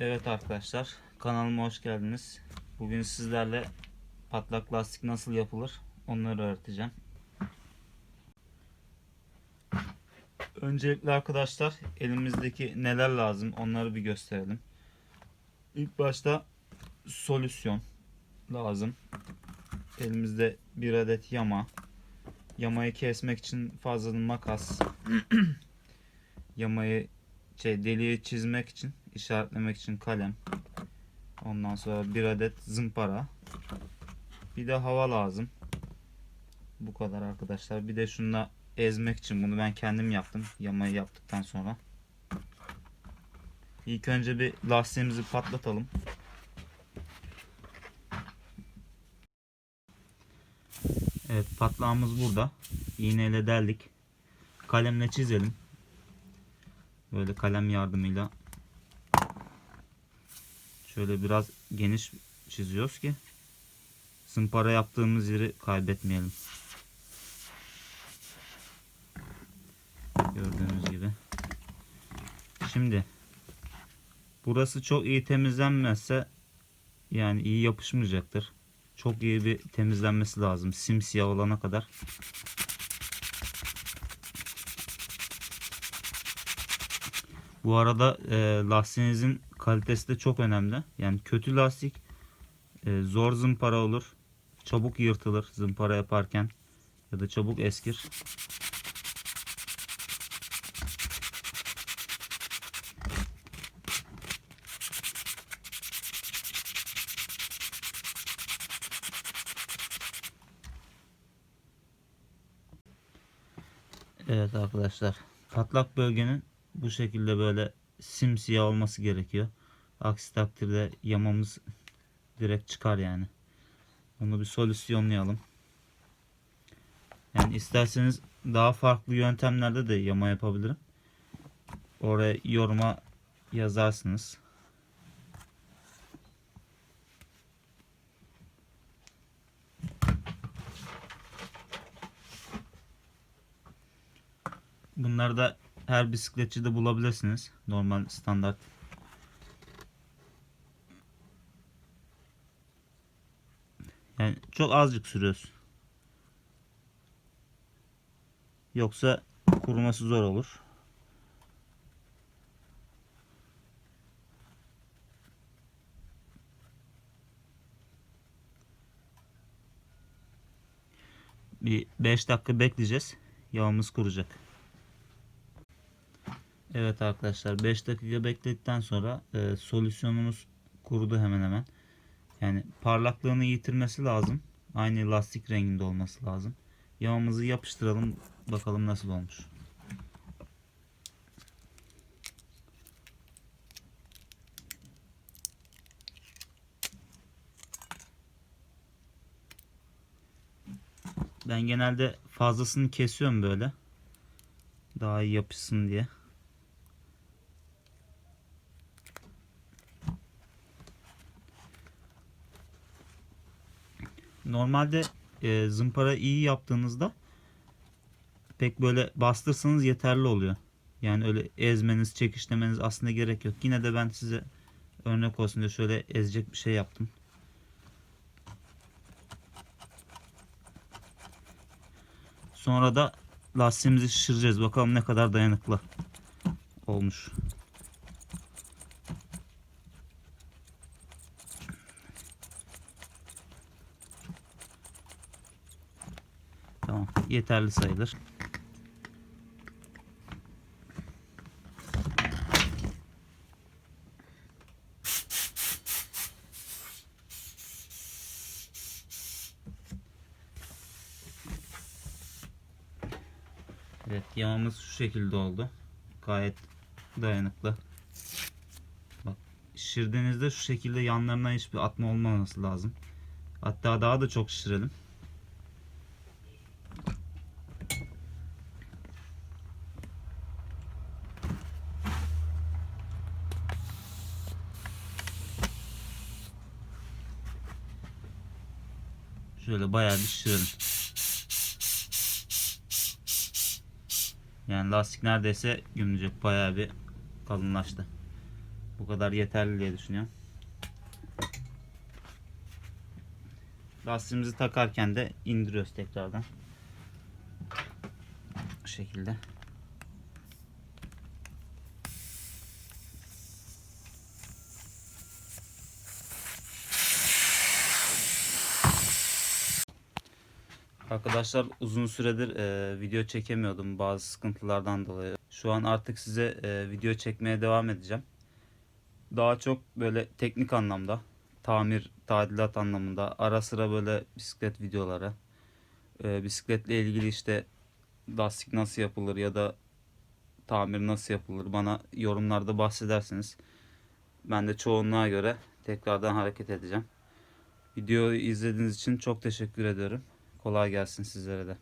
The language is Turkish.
Evet arkadaşlar kanalıma hoş geldiniz. Bugün sizlerle patlak lastik nasıl yapılır onları öğreteceğim. Öncelikle arkadaşlar elimizdeki neler lazım onları bir gösterelim. İlk başta solüsyon lazım. Elimizde bir adet yama. Yamayı kesmek için fazladan makas. Yamayı şey deliği çizmek için işaretlemek için kalem. Ondan sonra bir adet zımpara. Bir de hava lazım. Bu kadar arkadaşlar. Bir de şunla ezmek için bunu ben kendim yaptım. Yamayı yaptıktan sonra. İlk önce bir lastiğimizi patlatalım. Evet patlağımız burada. İğneyle deldik. Kalemle çizelim. Böyle kalem yardımıyla şöyle biraz geniş çiziyoruz ki zımpara yaptığımız yeri kaybetmeyelim. Gördüğünüz gibi. Şimdi burası çok iyi temizlenmezse yani iyi yapışmayacaktır. Çok iyi bir temizlenmesi lazım. Simsiyah olana kadar. Bu arada e, lastiğinizin kalitesi de çok önemli. Yani kötü lastik e, zor zımpara olur. Çabuk yırtılır zımpara yaparken ya da çabuk eskir. Evet arkadaşlar patlak bölgenin bu şekilde böyle simsiyah olması gerekiyor. Aksi takdirde yamamız direkt çıkar yani. Onu bir solüsyonlayalım. Yani isterseniz daha farklı yöntemlerde de yama yapabilirim. Oraya yoruma yazarsınız. Bunları da her bisikletçide bulabilirsiniz. Normal standart. Yani çok azıcık sürüyoruz. Yoksa kuruması zor olur. Bir 5 dakika bekleyeceğiz. Yağımız kuracak. Evet arkadaşlar 5 dakika bekledikten sonra e, solüsyonumuz kurudu hemen hemen. Yani parlaklığını yitirmesi lazım. Aynı lastik renginde olması lazım. Yağımızı yapıştıralım bakalım nasıl olmuş. Ben genelde fazlasını kesiyorum böyle. Daha iyi yapışsın diye. Normalde e, zımpara iyi yaptığınızda pek böyle bastırsanız yeterli oluyor. Yani öyle ezmeniz, çekişlemeniz aslında gerek yok. Yine de ben size örnek olsun diye şöyle ezecek bir şey yaptım. Sonra da lastiğimizi şişireceğiz. Bakalım ne kadar dayanıklı olmuş. Tamam. Yeterli sayılır. Evet yağımız şu şekilde oldu. Gayet dayanıklı. Bak şişirdiğinizde şu şekilde yanlarına hiçbir atma olmaması lazım. Hatta daha da çok şişirelim. Şöyle bayağı bir şişirelim. Yani lastik neredeyse gömülecek bayağı bir kalınlaştı. Bu kadar yeterli diye düşünüyorum. Lastiğimizi takarken de indiriyoruz tekrardan. Bu şekilde. Arkadaşlar uzun süredir e, video çekemiyordum bazı sıkıntılardan dolayı. Şu an artık size e, video çekmeye devam edeceğim. Daha çok böyle teknik anlamda, tamir, tadilat anlamında, ara sıra böyle bisiklet videoları, e, bisikletle ilgili işte lastik nasıl yapılır ya da tamir nasıl yapılır bana yorumlarda bahsedersiniz. Ben de çoğunluğa göre tekrardan hareket edeceğim. Videoyu izlediğiniz için çok teşekkür ediyorum. Kolay gelsin sizlere de.